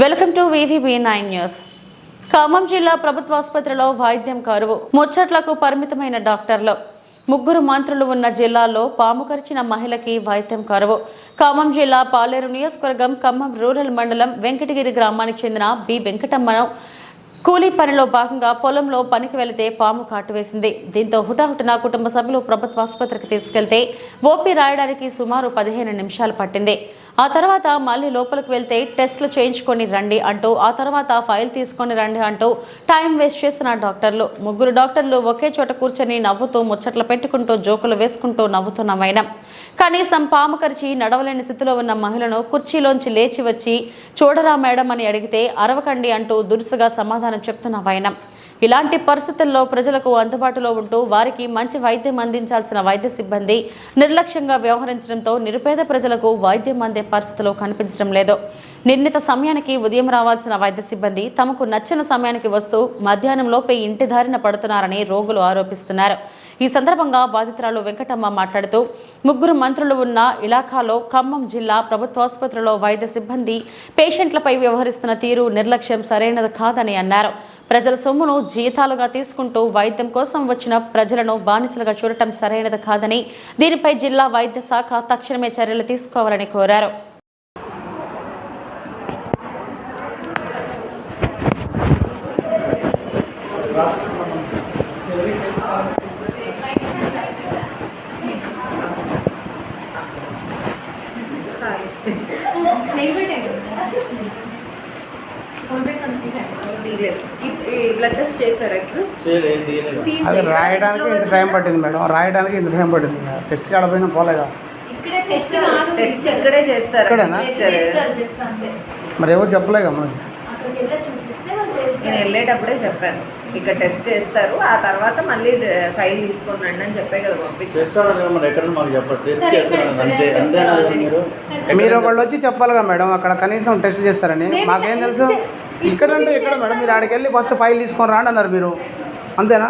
Welcome to VVB nine news. Khammam జిల్లా ప్రభుత్వ ఆసుపత్రిలో వైద్యం కరువు. ముచ్చట్లకు పరిమితమైన డాక్టర్లు. ముగ్గురు మంత్రులు ఉన్న జిల్లాలో పాము కరిచిన మహిళకి వైద్యం కరువు. ఖమ్మం జిల్లా పాలేరు నియోజకవర్గం ఖమ్మం రూరల్ మండలం వెంకటగిరి గ్రామానికి చెందిన బి వెంకటమ్మను కూలీ పనిలో భాగంగా పొలంలో పనికి వెళితే పాము కాటువేసింది. దీంతో హుటాహుటిన కుటుంబ సభ్యులు ప్రభుత్వ ఆసుపత్రికి తీసుకెళ్తే ఓపీ రాయడానికి సుమారు పదిహేను నిమిషాలు పట్టింది. ఆ తర్వాత మళ్ళీ లోపలికి వెళ్తే టెస్ట్లు చేయించుకొని రండి అంటూ ఆ తర్వాత ఫైల్ తీసుకొని రండి అంటూ టైం వేస్ట్ చేసిన డాక్టర్లు. ముగ్గురు డాక్టర్లు ఒకే చోట కూర్చొని నవ్వుతూ ముచ్చట్లు పెట్టుకుంటూ జోకులు వేసుకుంటూ నవ్వుతున్న మైనం. కనీసం పాము కరిచి నడవలేని స్థితిలో ఉన్న మహిళను కుర్చీలోంచి లేచి వచ్చి చూడరా మేడం అని అడిగితే అరవకండి అంటూ దురుసుగా సమాధానం చెప్తున్న వైనం ఇలాంటి పరిస్థితుల్లో ప్రజలకు అందుబాటులో ఉంటూ వారికి మంచి వైద్యం అందించాల్సిన వైద్య సిబ్బంది నిర్లక్ష్యంగా వ్యవహరించడంతో నిరుపేద ప్రజలకు వైద్యం అందే పరిస్థితులు కనిపించడం లేదు. నిర్ణీత సమయానికి ఉదయం రావాల్సిన వైద్య సిబ్బంది తమకు నచ్చిన సమయానికి వస్తూ మధ్యాహ్నంలోపే ఇంటి దారిన పడుతున్నారని రోగులు ఆరోపిస్తున్నారు. ఈ సందర్భంగా బాధితురాలు వెంకటమ్మ మాట్లాడుతూ ముగ్గురు మంత్రులు ఉన్న ఇలాఖాలో ఖమ్మం జిల్లా ప్రభుత్వాసుపత్రిలో వైద్య సిబ్బంది పేషెంట్లపై వ్యవహరిస్తున్న తీరు నిర్లక్ష్యం సరైనది కాదని అన్నారు ప్రజల సొమ్మును జీతాలుగా తీసుకుంటూ వైద్యం కోసం వచ్చిన ప్రజలను బానిసలుగా చూడటం సరైనది కాదని దీనిపై జిల్లా వైద్య శాఖ తక్షణమే చర్యలు తీసుకోవాలని కోరారు Thank you. అది రాయడానికి ఇంత టైం పట్టింది మేడం. రాయడానికి ఇంత టైం పట్టింది టెస్ట్ కాడ పోయినా పోలేగా ఇక్కడే టెస్ట్ కాదు టెస్ట్ ఇక్కడే చేస్తారా. ఇక్కడేనా? చేస్తారు. జస్ట్ అంతే. మరి ఎవరు చెప్పలేగా మనకి అక్కడికి వెళ్ళి చూపిస్తే వాళ్ళు నేను చేస్తారు వెళ్ళేటప్పుడే చెప్పాను. ఇక్కడ టెస్ట్ చేస్తారు. ఆ తర్వాత మళ్ళీ ఫైల్ తీసుకొని రండి అని చెప్పే కదా పంపించారు. మరి ఒకళ్ళు వచ్చి చెప్పాలిగా మేడం అక్కడ కనీసం టెస్ట్ చేస్తారని. మాకేం తెలుసు? ఇక్కడ అంటే ఇక్కడ మేడం? మీరు ఆడికి వెళ్ళి ఫస్ట్ ఫైల్ తీసుకొని రాండి అన్నారు మీరు. అంతేనా?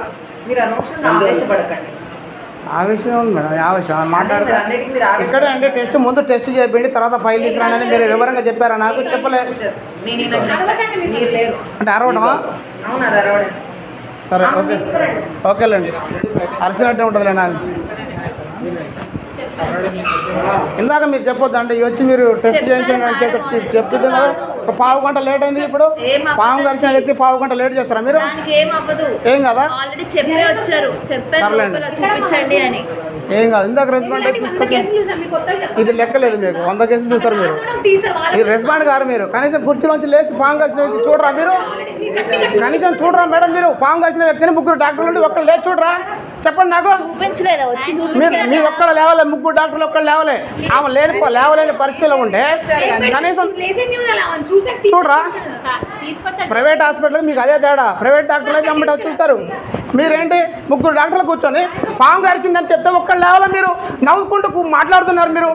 మీరు అనవసరంగా అంతే. ఆవేశపడకండి. ఆ విషయం ఉంది మేడం ఆ విషయం. మాట్లాడితే. ఇక్కడే అంటే టెస్ట్ ముందు టెస్ట్ చేయండి తర్వాత ఫైల్ తీసుకురాండి అని మీరు వివరంగా చెప్పారా? నాకు చెప్పలేదు అంటే అరవడమా? అవును అది అరవడం సరే ఓకే. ఓకేలేండి. అరిసినట్టే ఉంటుందిలే నాకు ఇందాక మీరు చెప్పొద్దు అంటే ఇవి వచ్చి మీరు టెస్ట్ చేయించండి అని చెప్పి చెప్పింది కదా. పావు గంట లేట్ అయింది ఇప్పుడు. పాము కలిసిన వ్యక్తి పావు గంట లేట్ చేస్తారా మీరు? ఏం కదా? ఏం కాదు. ఇందాక రెస్పాండ్ తీసుకొచ్చి ఇది లెక్కలేదు మీకు. వంద కేసులు చూస్తారు మీరు. ఇది రెస్పాండ్ గారు మీరు. కనీసం కుర్చీలోంచి లేచి పాము కలిసిన వ్యక్తి చూడరా మీరు? కనీసం చూడరా మేడం మీరు? పాము కలిసిన వ్యక్తిని ముగ్గురు డాక్టర్లు ఒక్కరు లేచి చూడరా? చెప్పండి నాకు. చూపించలేదా వచ్చి? మీరు? మీరు ఒక్కడ లేవలే ముగ్గురు డాక్టర్లు ఒక్కరు లేవలే. ఆమె లేని లేవలేని పరిస్థితిలో ఉంటే కనీసం చూడరా? ప్రైవేట్ హాస్పిటల్ మీకు అదే తేడా. ప్రైవేట్ డాక్టర్లు అయితే అమ్మట చూస్తారు మీరేంటి? ముగ్గురు డాక్టర్లు కూర్చొని పాము కరిచిందని చెప్తే ఒక్కరు లేవాల మీరు? నవ్వుకుంటూ మాట్లాడుతున్నారు మీరు.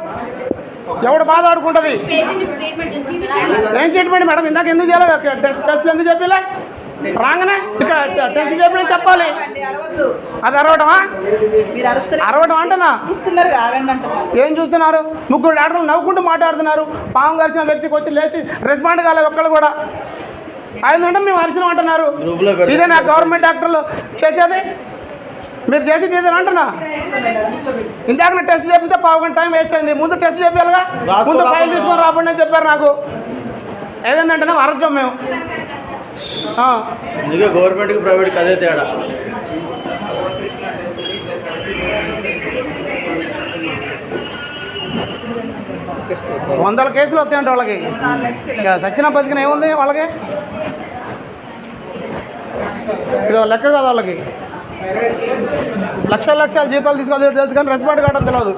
ఎవడు బాధ ఆడుకుంటుంది? ఏం ట్రీట్మెంట్ మేడం? ఇందాక ఎందుకు చేయాలి? టెస్ట్ టెస్ట్లు ఎందుకు చెప్పలే? రాగానే? ఇక్కడ టెస్ట్ చెప్పిన చెప్పాలి. అది అరవటమా? అరవటం అంటనా ఏం చూస్తున్నారు? ముగ్గురు డాక్టర్లు నవ్వుకుంటూ మాట్లాడుతున్నారు. పాము కలిసిన వ్యక్తికి వచ్చి లేచి రెస్పాండ్ కాలే ఒక్కళ్ళు కూడా. అయిందంటే మేము అరిసినాం అంటున్నారు. ఇదే నా గవర్నమెంట్ డాక్టర్లు చేసేది? మీరు చేసేది ఇదేనా అంటున్నా? ఇందాక టెస్ట్ చేపితే పావు గంట టైం వేస్ట్ అయింది. ముందు టెస్ట్ చేయాలిగా ముందు ఫైల్ తీసుకొని రాబండి అని చెప్పారు నాకు. ఏదంటే అరచం మేము. అందుకే గవర్నమెంట్కి ప్రైవేట్కి అదే తేడా. వందల కేసులు వస్తాయంట వాళ్ళకి. సచిన బతికిన ఏముంది వాళ్ళకి? ఇది లెక్క కదా వాళ్ళకి. లక్షల లక్షల జీతాలు తీసుకోవాలి తెలుసు కానీ రెస్పాండ్ కావడం తెలియదు